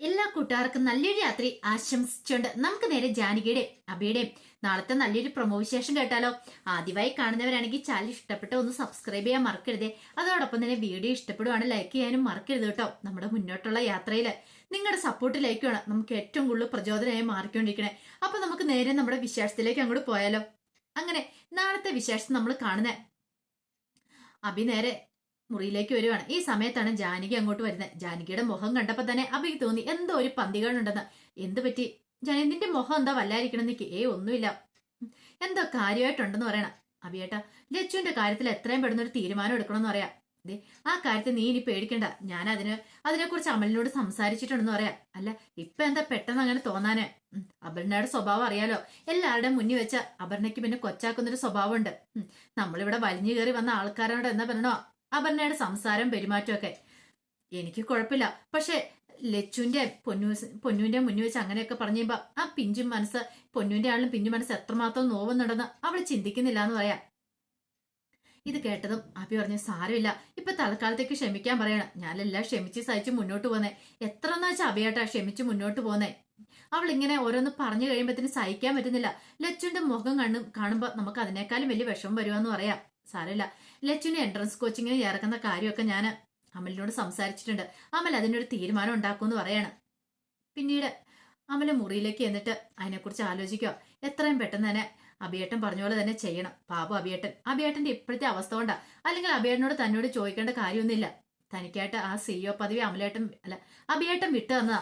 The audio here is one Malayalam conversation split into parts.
എല്ലാ കൂട്ടുകാർക്കും നല്ലൊരു രാത്രി ആശംസിച്ചുകൊണ്ട് നമുക്ക് നേരെ ജാനകിയുടെ അബിയുടെയും നാളത്തെ നല്ലൊരു പ്രൊമോ വിശേഷം കേട്ടാലോ? ആദ്യമായി കാണുന്നവരാണെങ്കിൽ ചാനൽ ഇഷ്ടപ്പെട്ട ഒന്ന് സബ്സ്ക്രൈബ് ചെയ്യാൻ മറക്കരുത്. അതോടൊപ്പം തന്നെ വീഡിയോ ഇഷ്ടപ്പെടുവാണ് ലൈക്ക് ചെയ്യാനും മറക്കരുത് കേട്ടോ. നമ്മുടെ മുന്നോട്ടുള്ള യാത്രയിൽ നിങ്ങളുടെ സപ്പോർട്ട് ലൈക്കാണ് നമുക്ക് ഏറ്റവും കൂടുതൽ പ്രചോദനമായി മാറിക്കൊണ്ടിരിക്കണേ. അപ്പൊ നമുക്ക് നേരെ നമ്മുടെ വിശേഷത്തിലേക്ക് അങ്ങോട്ട് പോയാലോ? അങ്ങനെ നാളത്തെ വിശേഷം നമ്മൾ കാണുന്നത് അഭി നേരെ മുറിയിലേക്ക് വരുവാണ്. ഈ സമയത്താണ് ജാനകി അങ്ങോട്ട് വരുന്നത്. ജാനകിയുടെ മുഖം കണ്ടപ്പോ തന്നെ അഭിക്ക് തോന്നി എന്തോ ഒരു പന്തികളുണ്ടെന്ന് എന്ത് പറ്റി? ജാനകി നിന്റെ മുഖം എന്താ വല്ലായിരിക്കണം നിക്ക്? ഏ ഒന്നുമില്ല. എന്തോ കാര്യമായിട്ടുണ്ടെന്ന് പറയണം. അഭിയേട്ട ലച്ചുവിന്റെ കാര്യത്തിൽ എത്രയും പെടുന്ന ഒരു തീരുമാനം എടുക്കണമെന്ന് പറയാ. ദേ ആ കാര്യത്തിൽ നീ ഇനി പേടിക്കണ്ട. ഞാൻ അതിന് അതിനെക്കുറിച്ച് അമലിനോട് സംസാരിച്ചിട്ടുണ്ടെന്ന് പറയാം. അല്ല ഇപ്പൊ എന്താ പെട്ടെന്ന് അങ്ങനെ തോന്നാന്? അപർണയുടെ സ്വഭാവം അറിയാലോ. എല്ലാവരുടെയും മുന്നിൽ വെച്ച അപർണയ്ക്ക് പിന്നെ കൊച്ചാക്കുന്നൊരു സ്വഭാവമുണ്ട്. നമ്മളിവിടെ വലിഞ്ഞു കയറി വന്ന ആൾക്കാരോട് എന്താ പറയണോ? അപർണയുടെ സംസാരം പെരുമാറ്റമൊക്കെ. എനിക്ക് കുഴപ്പമില്ല. പക്ഷെ ലച്ചുവിന്റെ പൊന്നു പൊന്നുവിന്റെ മുന്നിൽ വെച്ച് അങ്ങനെയൊക്കെ പറഞ്ഞുമ്പോ ആ പിഞ്ചും മനസ്സ് പൊന്നുവിന്റെ ആളിലും പിഞ്ചു മനസ്സ് എത്രമാത്രം നോവുന്നുണ്ടെന്ന് അവൾ ചിന്തിക്കുന്നില്ല എന്ന് പറയാം. ഇത് കേട്ടതും അഭി പറഞ്ഞു സാരമില്ല. ഇപ്പൊ തൽക്കാലത്തേക്ക് ക്ഷമിക്കാൻ പറയണം. ഞാനെല്ലാം ക്ഷമിച്ച് സഹിച്ച് മുന്നോട്ട് പോന്നേ. എത്ര എന്ന് വെച്ചാൽ അഭിയേട്ടാ ക്ഷമിച്ച് മുന്നോട്ട് പോന്നേ? അവൾ ഇങ്ങനെ ഓരോന്ന് പറഞ്ഞു കഴിയുമ്പോഴത്തേന് സഹിക്കാൻ പറ്റുന്നില്ല. ലച്ചുവിന്റെ മുഖം കണ്ണു കാണുമ്പോ നമുക്ക് അതിനേക്കാളും വലിയ വിഷമം വരുമെന്ന് പറയാം. സാരമില്ല. ലച്ചുവിന് എൻട്രൻസ് കോച്ചിങ്ങിന് ചേർക്കുന്ന കാര്യമൊക്കെ ഞാൻ അമലിനോട് സംസാരിച്ചിട്ടുണ്ട്. അമൽ അതിനൊരു തീരുമാനം ഉണ്ടാക്കുമെന്ന് പറയാണ്. പിന്നീട് അമല മുറിയിലേക്ക് എന്നിട്ട് അതിനെക്കുറിച്ച് ആലോചിക്കുക. എത്രയും പെട്ടെന്ന് തന്നെ അഭിയേട്ടൻ പറഞ്ഞ പോലെ തന്നെ ചെയ്യണം. പാപം അഭിയേട്ടൻ. അഭിയേട്ടന്റെ ഇപ്പോഴത്തെ അവസ്ഥ കൊണ്ടാ. അല്ലെങ്കിൽ അഭിയേട്ടനോട് തന്നോട് ചോദിക്കേണ്ട കാര്യമൊന്നുമില്ല. തനിക്കായിട്ട് ആ സിഇഒ പദവി അമലേട്ടൻ അല്ല അഭിയേട്ടൻ വിട്ടു തന്നതാ.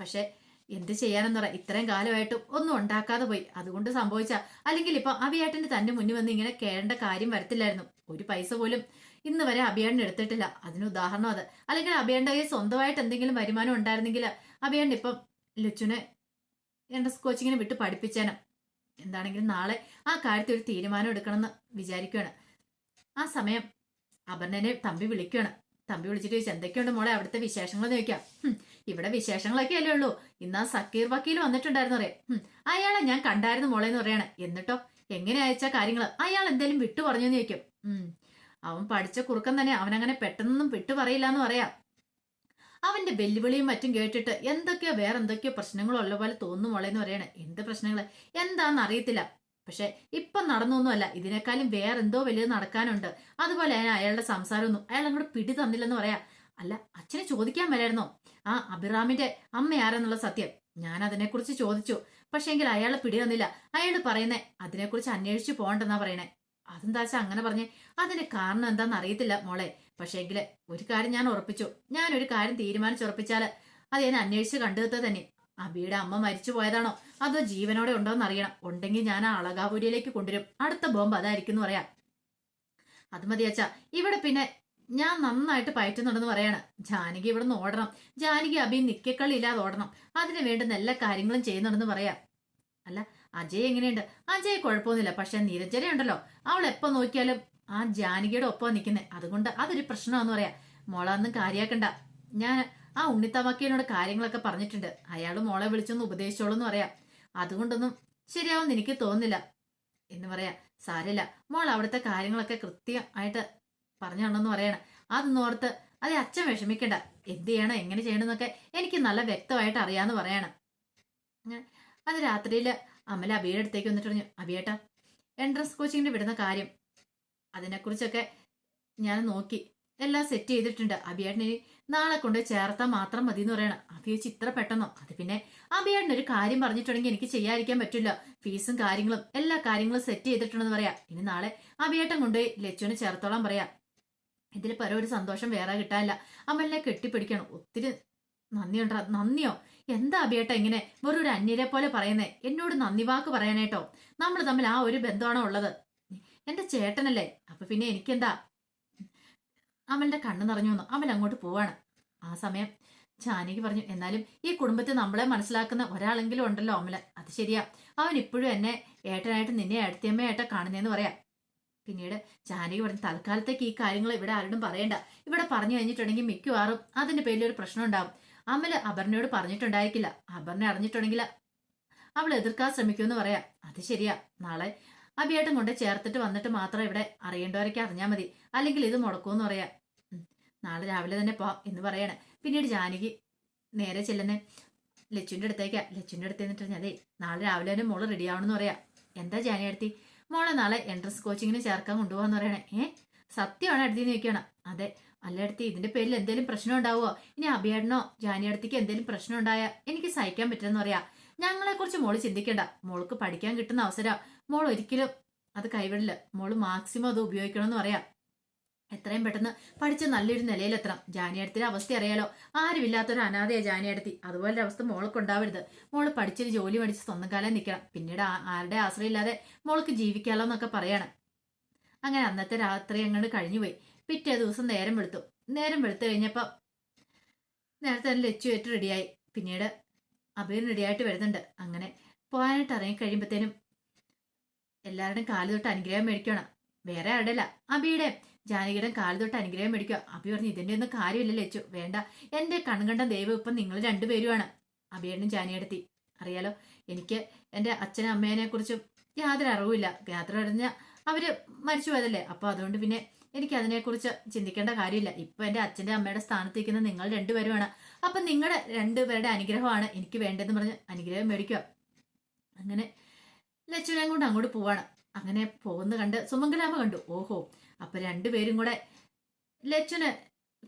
പക്ഷെ എന്ത് ചെയ്യാനെന്ന് പറയാം ഇത്രയും കാലമായിട്ടും ഒന്നും ഉണ്ടാക്കാതെ പോയി. അതുകൊണ്ട് സംഭവിച്ച. അല്ലെങ്കിൽ ഇപ്പൊ അഭിയേട്ടന്റെ തന്നെ മുന്നിൽ വന്ന് ഇങ്ങനെ കേറേണ്ട കാര്യം വരത്തില്ലായിരുന്നു. ഒരു പൈസ പോലും ഇന്ന് വരെ അഭിയേട്ടൻ എടുത്തിട്ടില്ല. അതിന് ഉദാഹരണം അത്. അല്ലെങ്കിൽ അഭിയേണ്ട കയ്യിൽ സ്വന്തമായിട്ട് എന്തെങ്കിലും വരുമാനം ഉണ്ടായിരുന്നെങ്കിൽ അഭിയേട്ടൻ ഇപ്പം ലച്ചുനെ എന്റെ കോച്ചിങ്ങിന് വിട്ട് പഠിപ്പിച്ചേനും. എന്താണെങ്കിലും നാളെ ആ കാര്യത്തിൽ ഒരു തീരുമാനം എടുക്കണമെന്ന് വിചാരിക്കുകയാണ്. ആ സമയം അപർണനെ തമ്പി വിളിക്കുകയാണ്. തമ്പി വിളിച്ചിട്ട് ചോദിച്ചു എന്തൊക്കെയുണ്ട് മോളെ? അവിടുത്തെ വിശേഷങ്ങൾ ചോദിക്കാം. ഇവിടെ വിശേഷങ്ങളൊക്കെ അല്ലേ ഉള്ളൂ. ഇന്ന് ആ സക്കീർ വക്കീൽ വന്നിട്ടുണ്ടായിരുന്നു അറിയാം അയാളെ ഞാൻ കണ്ടായിരുന്നു മോളെ എന്ന് പറയണേ. എന്നിട്ടോ എങ്ങനെ അയച്ച കാര്യങ്ങൾ അയാൾ എന്തേലും വിട്ടു പറഞ്ഞു ചോദിക്കും. അവൻ പഠിച്ച കുറുക്കൻ തന്നെ അവനങ്ങനെ പെട്ടെന്നൊന്നും വിട്ടു പറയില്ല എന്ന് പറയാം. അവന്റെ വെല്ലുവിളിയും മറ്റും കേട്ടിട്ട് എന്തൊക്കെയോ വേറെ എന്തൊക്കെയോ പ്രശ്നങ്ങളുള്ള പോലെ തോന്നുന്നു മോളെ എന്ന് പറയണേ. എന്ത് പ്രശ്നങ്ങൾ എന്താന്ന് അറിയത്തില്ല. പക്ഷെ ഇപ്പൊ നടന്നൊന്നുമല്ല. ഇതിനേക്കാളും വേറെ എന്തോ വലിയത് നടക്കാനുണ്ട്. അതുപോലെ തന്നെ അയാളുടെ സംസാരമൊന്നും അയാൾ അങ്ങോട്ട് പിടി തന്നില്ലെന്ന് പറയാ. അല്ല അച്ഛനെ ചോദിക്കാൻ മേലായിരുന്നോ? ആ അഭിറാമിന്റെ അമ്മ സത്യം. ഞാൻ അതിനെക്കുറിച്ച് ചോദിച്ചു. പക്ഷെ എങ്കിൽ അയാൾ പിടി തന്നില്ല. അയാൾ പറയുന്നേ അതിനെക്കുറിച്ച് അന്വേഷിച്ചു പോകണ്ടെന്നാ പറയണേ. അതെന്താ അങ്ങനെ പറഞ്ഞേ? അതിന്റെ കാരണം എന്താണെന്ന് അറിയത്തില്ല മോളെ. പക്ഷേങ്കിൽ ഒരു കാര്യം ഞാൻ ഉറപ്പിച്ചു. ഞാൻ ഒരു കാര്യം തീരുമാനിച്ചുറപ്പിച്ചാൽ അത് ഞാൻ അന്വേഷിച്ച് കണ്ടെത്തുക തന്നെ. അബിയുടെ അമ്മ മരിച്ചു പോയതാണോ? അതോ ജീവനോടെ ഉണ്ടോ എന്ന് അറിയണം. ഉണ്ടെങ്കിൽ ഞാൻ ആ അളകാപുരിയിലേക്ക് കൊണ്ടുവരും. അടുത്ത ബോംബ് അതായിരിക്കും എന്ന് പറയാം. അത് മതി അച്ഛാ. ഇവിടെ പിന്നെ ഞാൻ നന്നായിട്ട് പയറ്റുന്നുണ്ടെന്ന് പറയാണ്. ജാനകി ഇവിടെ നിന്ന് ഓടണം. ജാനകി അബി നിക്കക്കളി ഇല്ലാതെ ഓടണം. അതിനു വേണ്ടുന്ന എല്ലാ കാര്യങ്ങളും ചെയ്യുന്നുണ്ടെന്ന് പറയാം. അല്ല അജയ് എങ്ങനെയുണ്ട്? അജയ് കുഴപ്പമൊന്നുമില്ല പക്ഷെ നിരഞ്ജന ഉണ്ടല്ലോ. അവൾ എപ്പോ നോക്കിയാലും ആ ജാനകിയുടെ ഒപ്പം നിൽക്കുന്നത് അതുകൊണ്ട് അതൊരു പ്രശ്നമാന്ന് പറയാ. മോളൊന്നും കാര്യാക്കണ്ട. ഞാൻ ആ ഉണ്ണിത്തമക്കയോട് കാര്യങ്ങളൊക്കെ പറഞ്ഞിട്ടുണ്ട്. അയാൾ മോളെ വിളിച്ചൊന്ന് ഉപദേശിച്ചോളൂ എന്ന് പറയാം. അതുകൊണ്ടൊന്നും ശരിയാവുമെന്ന് എനിക്ക് തോന്നുന്നില്ല എന്ന് പറയാ. സാരല്ല മോൾ അവിടുത്തെ കാര്യങ്ങളൊക്കെ കൃത്യമായിട്ട് പറഞ്ഞാണെന്ന് പറയണം. അതൊന്നും ഓർത്ത് അതെ അച്ഛൻ വിഷമിക്കണ്ട. എന്ത് ചെയ്യണം എങ്ങനെ ചെയ്യണമെന്നൊക്കെ എനിക്ക് നല്ല വ്യക്തമായിട്ട് അറിയാന്ന് പറയണം. അത് രാത്രിയിൽ അമല അബിയുടെ അടുത്തേക്ക് വന്നിട്ട് പറഞ്ഞു അബിയേട്ടാ എൻട്രൻസ് കോച്ചിങ്ങിന് വിടുന്ന കാര്യം. അതിനെക്കുറിച്ചൊക്കെ ഞാൻ നോക്കി. എല്ലാം സെറ്റ് ചെയ്തിട്ടുണ്ട്. അബിയേട്ടനെ നാളെ കൊണ്ട് ചേർത്താൽ മാത്രം മതി എന്ന് പറയണം. അത് ചോദിച്ച് ഇത്ര പെട്ടെന്നോ? അത് പിന്നെ അബിയേട്ടൻ ഒരു കാര്യം പറഞ്ഞിട്ടുണ്ടെങ്കിൽ എനിക്ക് ചെയ്യാതിരിക്കാൻ പറ്റില്ല. ഫീസും കാര്യങ്ങളും എല്ലാ കാര്യങ്ങളും സെറ്റ് ചെയ്തിട്ടുണ്ടെന്ന് പറയാം. ഇനി നാളെ അബിയേട്ടൻ കൊണ്ടുപോയി ലച്ചുവിനെ ചേർത്തോളാൻ പറയാം. ഇതിൽ പരം ഒരു സന്തോഷം വേറെ കിട്ടാനില്ല. അമലിനെ കെട്ടിപ്പിടിക്കണം. ഒത്തിരി നന്ദിയുണ്ടോ നന്ദിയോ? എന്താ അബിയേട്ട ഇങ്ങനെ വെറൊരു അന്യരെ പോലെ പറയുന്നേ? എന്നോട് നന്ദി വാക്ക് പറയാനേട്ടോ നമ്മൾ തമ്മിൽ ആ ഒരു ബന്ധമാണോ ഉള്ളത്? എന്റെ ചേട്ടനല്ലേ? അപ്പൊ പിന്നെ എനിക്കെന്താ? അമലിന്റെ കണ്ണു നിറഞ്ഞു വന്നു. അമൽ അങ്ങോട്ട് പോവാണ്. ആ സമയം ജാനകി പറഞ്ഞു എന്നാലും ഈ കുടുംബത്തെ നമ്മളെ മനസ്സിലാക്കുന്ന ഒരാളെങ്കിലും ഉണ്ടല്ലോ അമല. അത് ശരിയാ. അവൻ ഇപ്പോഴും എന്നെ ഏട്ടനായിട്ട് നിന്നെ അടുത്തിയമ്മയായിട്ട് കാണുന്നതെന്ന് പറയാം. പിന്നീട് ജാനകി പറഞ്ഞു തൽക്കാലത്തേക്ക് ഈ കാര്യങ്ങൾ ഇവിടെ ആരോടും പറയണ്ട. ഇവിടെ പറഞ്ഞു കഴിഞ്ഞിട്ടുണ്ടെങ്കിൽ മിക്കവാറും അതിന്റെ പേരിൽ ഒരു പ്രശ്നം ഉണ്ടാവും. അമൽ അപർണയോട് പറഞ്ഞിട്ടുണ്ടായിരിക്കില്ല അപർണ അറിഞ്ഞിട്ടുണ്ടെങ്കിൽ അവൾ എതിർക്കാൻ ശ്രമിക്കുമെന്ന് പറയാം. അത് ശരിയാ. നാളെ അബിയേട്ടൻ കൊണ്ട് ചേർത്തിട്ട് വന്നിട്ട് മാത്രം ഇവിടെ അറിയേണ്ടവരൊക്കെ അറിഞ്ഞാൽ മതി. അല്ലെങ്കിൽ ഇത് മുടക്കുമെന്ന് പറയാം. നാളെ രാവിലെ തന്നെ പോ എന്ന് പറയണേ. പിന്നീട് ജാനകി നേരെ ചെല്ലുന്നേ. ലച്ചുവിന്റെ അടുത്തേക്കാ. ലച്ചുവിന്റെ അടുത്ത് നിന്നിട്ട് അതേ നാളെ രാവിലെ തന്നെ മോൾ റെഡി ആവണമെന്ന് പറയാം. എന്താ ജാനി അടുത്തി മോളെ നാളെ എൻട്രൻസ് കോച്ചിങ്ങിന് ചേർക്കാൻ കൊണ്ടുപോകാന്ന് പറയണേ. ഏ? സത്യമാണ് അടുത്തി ചോദിക്കണം അതെ അല്ല അടുത്തി ഇതിന്റെ പേരിൽ എന്തെങ്കിലും പ്രശ്നം ഉണ്ടാവുമോ ഇനി അഭിയേട്ടനോ ജാനി അടുത്തേക്ക് എന്തെങ്കിലും പ്രശ്നം ഉണ്ടായാൽ എനിക്ക് സഹിക്കാൻ പറ്റില്ലെന്ന് പറയാ. ഞങ്ങളെ കുറിച്ച് മോൾ ചിന്തിക്കണ്ട. മോൾക്ക് പഠിക്കാൻ കിട്ടുന്ന അവസരം മോൾ ഒരിക്കലും അത് കൈവിടില്ല. മോൾ മാക്സിമം അത് ഉപയോഗിക്കണം എന്ന് പറയാം. എത്രയും പെട്ടെന്ന് പഠിച്ച് നല്ലൊരു നിലയിലെത്തണം. ജാനിയടത്തിന്റെ അവസ്ഥ അറിയാലോ. ആരുമില്ലാത്തൊരു അനാഥയാ ജാനിയടത്തി. അതുപോലെ അവസ്ഥ മോൾക്ക് ഉണ്ടാവരുത്. മോൾ പഠിച്ചൊരു ജോലി പഠിച്ച് സ്വന്തം കാലം നിൽക്കണം. പിന്നീട് ആരുടെ ആശ്രയമില്ലാതെ മോൾക്ക് ജീവിക്കാലോ എന്നൊക്കെ പറയാണ്. അങ്ങനെ അന്നത്തെ രാത്രി അങ്ങോട്ട് കഴിഞ്ഞുപോയി. പിറ്റേ ദിവസം നേരം വെളുത്തു. നേരം വെളുത്തു കഴിഞ്ഞപ്പോൾ നേരത്തെ തന്നെ ലച്ചു ഏറ്റ് റെഡിയായി. പിന്നീട് അഭിയും റെഡിയായിട്ട് വരുന്നുണ്ട്. അങ്ങനെ പോകാനായിട്ട് ഇറങ്ങി കഴിയുമ്പോഴത്തേനും എല്ലാവരുടെയും കാൽ തൊട്ട് അനുഗ്രഹം മേടിക്കണം. വേറെ ആരുടെ അല്ല അബിയുടെ ജാനകിയുടെ കാൽ തൊട്ട് അനുഗ്രഹം മേടിക്കുക. അബി പറഞ്ഞു ഇതിന്റെ ഒന്നും കാര്യമില്ല ലച്ചു വേണ്ട. എന്റെ കൺകണ്ട ദൈവം ഇപ്പം നിങ്ങൾ രണ്ടുപേരുമാണ്. അബിയേട്ടനും ജാനിയെടുത്തി അറിയാലോ എനിക്ക് എന്റെ അച്ഛനും അമ്മേനെ കുറിച്ചും യാതൊരു അറിവുമില്ല. യാത്ര അറിഞ്ഞ അവർ മരിച്ചു പോയതല്ലേ? അപ്പൊ അതുകൊണ്ട് പിന്നെ എനിക്ക് അതിനെക്കുറിച്ച് ചിന്തിക്കേണ്ട കാര്യമില്ല. ഇപ്പൊ എന്റെ അച്ഛന്റെ അമ്മയുടെ സ്ഥാനത്ത് നിൽക്കുന്ന നിങ്ങൾ രണ്ടുപേരുമാണ്. അപ്പൊ നിങ്ങളുടെ രണ്ടുപേരുടെ അനുഗ്രഹമാണ് എനിക്ക് വേണ്ടതെന്ന് പറഞ്ഞ് അനുഗ്രഹം മേടിക്കുക. അങ്ങനെ ലച്ചുവിനെ കൊണ്ട് അങ്ങോട്ട് പോവാണ്. അങ്ങനെ പോകുന്ന കണ്ട് സുമംഗലാമ കണ്ടു. ഓഹോ അപ്പൊ രണ്ടുപേരും കൂടെ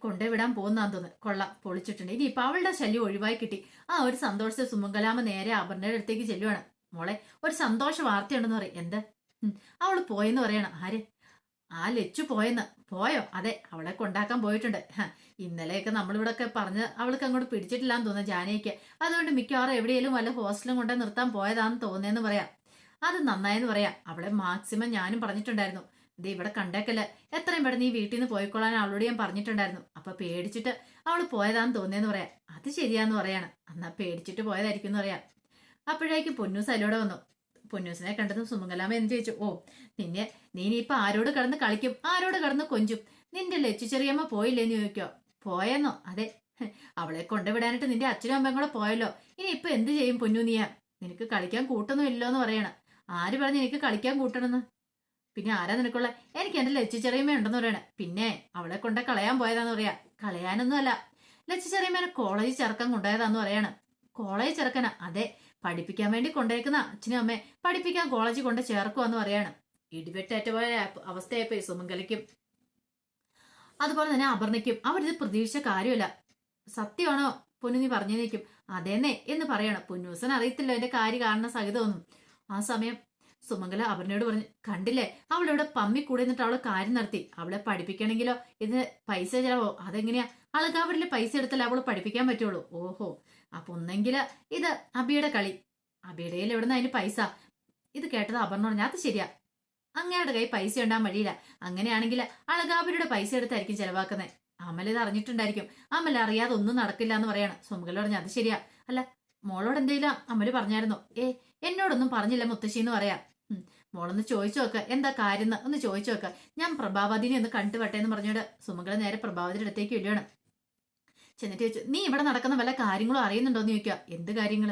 കൊണ്ടേ വിടാൻ പോകുന്നാന്ന് തോന്നുന്നു. കൊള്ള പൊളിച്ചിട്ടുണ്ട്. ഇനി ഇപ്പൊ അവളുടെ ശല്യം ഒഴിവായി കിട്ടി. ആ ഒരു സന്തോഷത്തെ സുമംഗലാമ നേരെ അപർണയുടെ അടുത്തേക്ക് ചെല്ലുവാണ്. മോളെ ഒരു സന്തോഷ വാർത്തയുണ്ടെന്ന് പറയും. എന്ത്? ഉം, അവൾ പോയെന്ന് പറയണം. ആര്? ആ ലച്ചു പോയെന്ന്. പോയോ? അതെ അവളെ കൊണ്ടാക്കാൻ പോയിട്ടുണ്ട്. ഇന്നലെയൊക്കെ നമ്മളിവിടെ ഒക്കെ പറഞ്ഞ് അവൾക്ക് അങ്ങോട്ട് പിടിച്ചിട്ടില്ലാന്ന് തോന്നുന്നു ജാനയ്ക്ക് അതുകൊണ്ട് മിക്കവാറും എവിടെയെങ്കിലും വല്ല ഹോസ്റ്റലും കൊണ്ടേ നിർത്താൻ പോയതാന്ന് തോന്നിയെന്ന് പറയാം. അത് നന്നായെന്ന് പറയാം. അവളെ മാക്സിമം ഞാനും പറഞ്ഞിട്ടുണ്ടായിരുന്നു. ഇത് ഇവിടെ കണ്ടേക്കല്ല എത്രയും പെട്ടെന്ന് ഈ വീട്ടിൽ നിന്ന് പോയിക്കൊള്ളാൻ അവളോട് ഞാൻ പറഞ്ഞിട്ടുണ്ടായിരുന്നു. അപ്പൊ പേടിച്ചിട്ട് അവൾ പോയതാന്ന് തോന്നിയെന്ന് പറയാം. അത് ശരിയാന്ന് പറയാണ്. എന്നാ പേടിച്ചിട്ട് പോയതായിരിക്കും എന്ന് പറയാം. അപ്പോഴേക്കും പൊന്നൂസ് അതിലൂടെ വന്നു. പൊന്നൂസിനെ കണ്ടതും സുമംഗലാമ എന്ന് ചോദിച്ചു? ഓ നിന്നെ നീ ആരോട് കടന്ന് കളിക്കും? ആരോട് കടന്ന് കൊഞ്ചും? നിന്റെ ലച്ചു ചെറിയമ്മ പോയില്ലേന്ന് ചോദിക്കോ? പോയെന്നോ? അതെ. അവളെ കൊണ്ടുവിടാനായിട്ട് നിന്റെ അച്ഛനും അമ്മയും കൂടെ പോയല്ലോ. ഇനി ഇപ്പൊ എന്ത് ചെയ്യും പൊന്നു നീയ? നിനക്ക് കളിക്കാൻ കൂട്ടൊന്നും ഇല്ലോന്ന് പറയണം. ആര് പറഞ്ഞു എനിക്ക് കളിക്കാൻ കൂട്ടണമെന്ന്? പിന്നെ ആരാ നിനക്കുള്ള? എനിക്ക് എന്റെ ലച്ചു ചെറിയമ്മ ഉണ്ടെന്ന് പറയണേ. പിന്നെ അവളെ കൊണ്ട് കളയാൻ പോയതാന്ന് പറയാ. കളയാനൊന്നും അല്ല ലച്ചു ചെറിയമ്മേനെ കോളേജിൽ ചേർക്കാൻ കൊണ്ടുപോയതാന്ന് പറയണം. കോളേജിൽ ചേർക്കാനാ അതെ. പഠിപ്പിക്കാൻ വേണ്ടി കൊണ്ടേക്കുന്ന അച്ഛനും അമ്മയെ പഠിപ്പിക്കാൻ കോളേജിൽ കൊണ്ട് ചേർക്കുവാന്ന് പറയാണ്. ഇടിവെട്ടേറ്റ പോലെ അവസ്ഥയായിപ്പോയി സുമംഗലയ്ക്കും. അതുപോലെ തന്നെ അപർണയ്ക്കും. അവരിത് പ്രതീക്ഷിച്ച കാര്യമല്ല. സത്യമാണോ പൊന്നു നീ പറഞ്ഞു നിൽക്കും അതേന്നെ എന്ന് പറയണം. പൊന്നൂസൻ അറിയത്തില്ല എന്റെ കാര്യം കാണുന്ന സഹിതമൊന്നും. ആ സമയം സുമംഗല അപർണയോട് പറഞ്ഞു കണ്ടില്ലേ? അവളിവിടെ പമ്മി കൂടെ നിന്നിട്ട് അവളെ കാര്യം നടത്തി. അവളെ പഠിപ്പിക്കണമെങ്കിലോ ഇതിന് പൈസ ചെലവോ? അതെങ്ങനെയാ? അളകാവരിലെ പൈസ എടുത്താലേ അവൾ പഠിപ്പിക്കാൻ പറ്റുള്ളൂ. ഓഹോ. അപ്പൊ ഒന്നെങ്കിൽ ഇത് അബിയുടെ കളി. അബിയുടെ എവിടുന്ന അതിന് പൈസ? ഇത് കേട്ടത് അപർണ പറഞ്ഞു അത് ശരിയാ. അങ്ങയുടെ കൈ പൈസ ഉണ്ടാൻ വഴിയില്ല അങ്ങനെയാണെങ്കിൽ അളകാപുരിയുടെ പൈസ എടുത്തായിരിക്കും ചെലവാക്കുന്നത് അമൽ ഇത് അറിഞ്ഞിട്ടുണ്ടായിരിക്കും. അമൽ അറിയാതെ ഒന്നും നടക്കില്ല എന്ന് പറയാണ്. സുമകല പറഞ്ഞു അത് ശരിയാ. അല്ല മോളോട് എന്തെങ്കിലും അമൽ പറഞ്ഞായിരുന്നോ? ഏ എന്നോടൊന്നും പറഞ്ഞില്ല മുത്തശ്ശി എന്ന് പറയാം. മോളൊന്ന് ചോദിച്ചു നോക്ക. എന്താ കാര്യം ഒന്ന് ചോദിച്ചു നോക്ക. ഞാൻ പ്രഭാവതിനെ ഒന്ന് കണ്ടുവട്ടെ എന്ന് പറഞ്ഞോട് സുമകല നേരെ പ്രഭാവതിയുടെ അടുത്തേക്ക് വരികയാണ്. ചെന്നിട്ട് ചോദിച്ചു നീ ഇവിടെ നടക്കുന്ന വല്ല കാര്യങ്ങളും അറിയുന്നുണ്ടോ എന്ന് ചോദിക്കുക. എന്ത് കാര്യങ്ങൾ?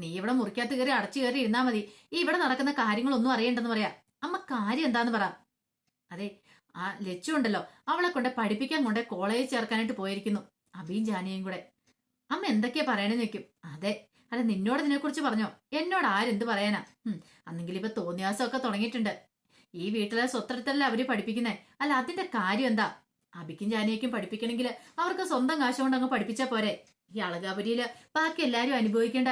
നീ ഇവിടെ മുറിക്കകത്ത് കയറി അടച്ചു കയറി ഇരുന്നാ മതി. ഈ ഇവിടെ നടക്കുന്ന കാര്യങ്ങളൊന്നും അറിയണ്ടെന്ന് പറയാ. അമ്മ കാര്യം എന്താന്ന് പറ. അതെ ആ ലച്ചു ഉണ്ടല്ലോ. അവളെ കൊണ്ട് പഠിപ്പിക്കാൻ കൊണ്ട് കോളേജിൽ ചേർക്കാനായിട്ട് പോയിരിക്കുന്നു. അബിയും ജാനിയും കൂടെ. അമ്മ എന്തൊക്കെയാ പറയണെന്ന് വെക്കും അതെ അല്ല നിന്നോട് ഇതിനെക്കുറിച്ച് പറഞ്ഞോ. എന്നോട് ആരെന്ത് പറയാനാ? അന്നെങ്കിൽ ഇപ്പൊ തോന്നിയാസമൊക്കെ തുടങ്ങിയിട്ടുണ്ട്. ഈ വീട്ടിലെ സ്വത്തടത്തല്ലേ അവർ പഠിപ്പിക്കുന്നേ. അല്ല അതിന്റെ കാര്യം എന്താ? അബിക്കും ജാനിയക്കും പഠിപ്പിക്കണമെങ്കിൽ അവർക്ക് സ്വന്തം കാശ് കൊണ്ട് അങ്ങ് പഠിപ്പിച്ചാൽ പോരെ. ഈ അളകാപുരിയിൽ ബാക്കി എല്ലാരും അനുഭവിക്കേണ്ട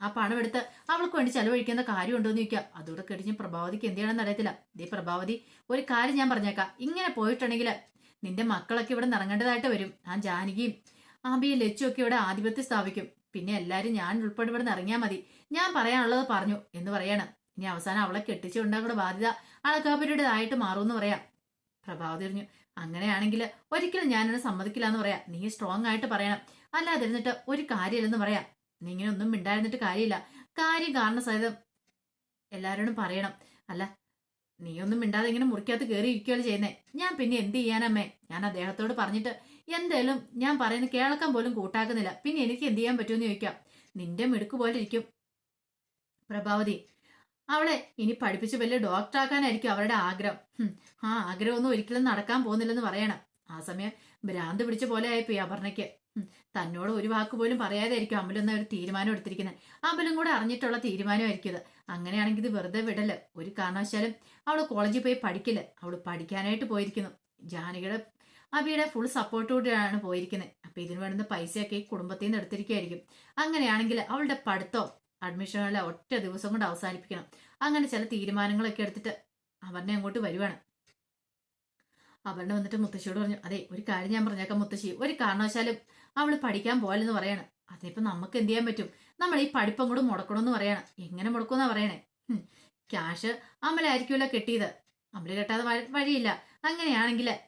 ആ പണം എടുത്ത് അവൾക്ക് വേണ്ടി ചെലവഴിക്കുന്ന കാര്യമുണ്ടോ എന്ന് ചോദിക്കുക അതോടെ കഴിഞ്ഞ് പ്രഭാവതിക്ക് എന്ത് ചെയ്യണമെന്ന് അറിയത്തില്ല. ദേ പ്രഭാവതി ഒരു കാര്യം ഞാൻ പറഞ്ഞേക്കാം. ഇങ്ങനെ പോയിട്ടുണ്ടെങ്കിൽ നിന്റെ മക്കളൊക്കെ ഇവിടെ നിറങ്ങേണ്ടതായിട്ട് വരും. ആ ജാനകിയും ആബിയും ലച്ചും ഒക്കെ ഇവിടെ ആധിപത്യം സ്ഥാപിക്കും. പിന്നെ എല്ലാരും ഞാൻ ഉൾപ്പെടെ ഇവിടെ നിറങ്ങിയാൽ മതി. ഞാൻ പറയാനുള്ളത് പറഞ്ഞു എന്ന് പറയണം. ഇനി അവസാനം അവളെ കെട്ടിച്ചുണ്ടാകുന്ന ബാധ്യത അളക്കാപുരിയുടേതായിട്ട് മാറുമെന്ന് പറയാം. പ്രഭാവതി പറഞ്ഞു അങ്ങനെയാണെങ്കിൽ ഒരിക്കലും ഞാനത് സമ്മതിക്കില്ല എന്ന് പറയാം. നീ സ്ട്രോങ് ആയിട്ട് പറയണം. അല്ലാതിരുന്നിട്ട് ഒരു കാര്യമില്ലെന്ന് പറയാം. നീ ഇങ്ങനെ ഒന്നും മിണ്ടായിരുന്നിട്ട് കാര്യമില്ല. കാര്യം കാരണം സഹിതം എല്ലാവരോടും പറയണം. അല്ല നീ ഒന്നും മിണ്ടാതെ ഇങ്ങനെ മുറിക്കകത്ത് കയറി ഇരിക്കുകയാണ് ചെയ്യുന്നത് ഞാൻ പിന്നെ എന്ത് ചെയ്യാനമ്മേ? ഞാൻ അദ്ദേഹത്തോട് പറഞ്ഞിട്ട് എന്തേലും ഞാൻ പറയുന്നത് കേൾക്കാൻ പോലും കൂട്ടാക്കുന്നില്ല. പിന്നെ എനിക്ക് എന്ത് ചെയ്യാൻ പറ്റുമെന്ന് ചോദിക്കാം. നിന്റെ മിടുക്ക് പോലെ ഇരിക്കും പ്രഭാവതി അവളെ ഇനി പഠിപ്പിച്ച് വലിയ ഡോക്ടറാക്കാനായിരിക്കും അവരുടെ ആഗ്രഹം. ആ ആഗ്രഹമൊന്നും ഒരിക്കലും നടക്കാൻ പോകുന്നില്ലെന്ന് പറയണം. ആ സമയം ഭ്രാന്ത് പിടിച്ച പോലെ ആയിപ്പോയി അപർണയ്ക്ക്. തന്നോട് ഒരു വാക്ക് പോലും പറയാതെയായിരിക്കും അമലൊന്ന ഒരു തീരുമാനം എടുത്തിരിക്കുന്നത്. അമലും കൂടെ അറിഞ്ഞിട്ടുള്ള തീരുമാനമായിരിക്കും ഇത്. അങ്ങനെയാണെങ്കിൽ ഇത് വെറുതെ വിടൽ. ഒരു കാരണവശാലും അവൾ കോളേജിൽ പോയി പഠിക്കില്ല. അവൾ പഠിക്കാനായിട്ട് പോയിരിക്കുന്നു. ജാനകിയുടെ അബിയുടെ ഫുൾ സപ്പോർട്ടോടെയാണ് പോയിരിക്കുന്നത്. അപ്പൊ ഇതിന് വേണ്ടുന്ന പൈസയൊക്കെ ഈ കുടുംബത്തിൽ നിന്ന് എടുത്തിരിക്കുകയായിരിക്കും അങ്ങനെയാണെങ്കിൽ അവളുടെ പഠിത്തം അഡ്മിഷനുള്ള ഒറ്റ ദിവസം കൊണ്ട് അവസാനിപ്പിക്കണം. അങ്ങനെ ചില തീരുമാനങ്ങളൊക്കെ എടുത്തിട്ട് അവരുടെ അങ്ങോട്ട് വരുവാണ്. അവരുടെ വന്നിട്ട് മുത്തശ്ശിയോട് പറഞ്ഞു അതെ ഒരു കാര്യം ഞാൻ പറഞ്ഞേക്കാം മുത്തശ്ശി. ഒരു കാരണവശാലും അവൾ പഠിക്കാൻ പോലെന്ന് പറയാണ്. അതിപ്പോ നമുക്ക് എന്ത് ചെയ്യാൻ പറ്റും? നമ്മൾ ഈ പഠിപ്പം കൂടെ മുടക്കണമെന്ന് പറയാണ്. എങ്ങനെ മുടക്കുമെന്നാ പറയണേ? ക്യാഷ് അമലായിരിക്കുമല്ലോ കെട്ടിയത്. അമൽ കെട്ടാതെ വഴി- വഴിയില്ല. അങ്ങനെയാണെങ്കിൽ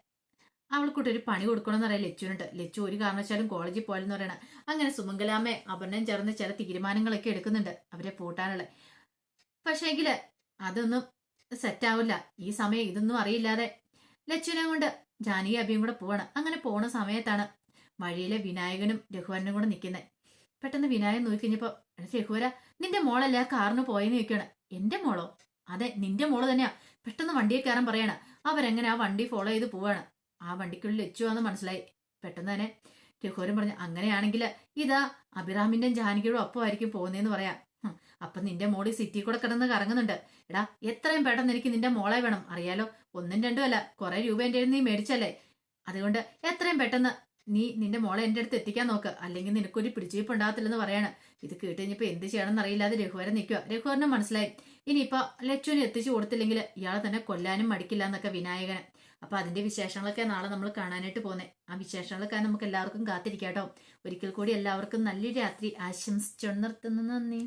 അവൾക്കൂട്ട് പണി കൊടുക്കണമെന്ന് പറയാം ലച്ചുവിനുണ്ട്. ലച്ചു ഒരു കാരണവശാലും കോളേജിൽ പോയാലെന്ന് പറയണം. അങ്ങനെ സുമംഗലാമ്മ അപർണയും ചേർന്ന് ചില തീരുമാനങ്ങളൊക്കെ എടുക്കുന്നുണ്ട് അവരെ പൂട്ടാനുള്ള. പക്ഷേങ്കിൽ അതൊന്നും സെറ്റ് ആവില്ല. ഈ സമയം ഇതൊന്നും അറിയില്ലാതെ ലച്ചുവിനെ കൊണ്ട് ജാനകി അബിയും കൂടെ പോവാണ്. അങ്ങനെ പോണ സമയത്താണ് വഴിയിലെ വിനായകനും രഘുവരനും കൂടെ നിൽക്കുന്നത് പെട്ടെന്ന് വിനായകൻ നോക്കി കഴിഞ്ഞപ്പോ "എടാ രഘുവര നിന്റെ മോളല്ലേ ആ കാറിന് പോയെന്ന് ചോദിക്കാണ് എന്റെ മോളോ? അതെ നിന്റെ മോൾ തന്നെയാ. പെട്ടെന്ന് വണ്ടിയെ കയറാൻ പറയാണ്. അവരെങ്ങനെ ആ വണ്ടി ഫോളോ ചെയ്ത് പോവാണ്. ആ വണ്ടിക്കുള്ളിൽ ലച്ചുവാന്ന് മനസ്സിലായി. പെട്ടെന്ന് തന്നെ രഘുവരൻ പറഞ്ഞു അങ്ങനെയാണെങ്കിൽ ഇതാ അഭിറാമിന്റെയും ജാനകിയുടെ ഒപ്പമായിരിക്കും പോകുന്നതെന്ന് പറയാം. അപ്പൊ നിന്റെ മോളി സിറ്റി കൂടെ കിടന്ന് കറങ്ങുന്നുണ്ട്. എടാ എത്രയും പെട്ടെന്ന് എനിക്ക് നിന്റെ മോളെ വേണം. അറിയാലോ ഒന്നും രണ്ടും അല്ല കുറെ രൂപ എന്റെ നീ മേടിച്ചല്ലേ? അതുകൊണ്ട് എത്രയും പെട്ടെന്ന് നീ നിന്റെ മോളെ എന്റെ അടുത്ത് എത്തിക്കാൻ നോക്ക്. അല്ലെങ്കിൽ നിനക്കൊരു പിടിച്ചുവയ്പ് ഉണ്ടാകത്തില്ലെന്ന് പറയാണ്. ഇത് കേട്ട് എന്ത് ചെയ്യണമെന്ന് അറിയില്ലാതെ രഘുവരൻ നിൽക്കുക രഘുവരനും മനസ്സിലായി. ഇനിയിപ്പോ ലച്ചുവിന് എത്തിച്ചു കൊടുത്തില്ലെങ്കിൽ ഇയാളെ തന്നെ കൊല്ലാനും മടിക്കില്ല എന്നൊക്കെ വിനായകന് അപ്പൊ അതിന്റെ വിശേഷങ്ങളൊക്കെ നാളെ നമ്മൾ കാണാനായിട്ട് പോകുന്നത് ആ വിശേഷങ്ങളൊക്കെ നമുക്ക് എല്ലാവർക്കും കാത്തിരിക്കാട്ടോ. ഒരിക്കൽ കൂടി എല്ലാവർക്കും നല്ലൊരു രാത്രി ആശംസിച്ചു നിർത്തുന്നു നന്ദി.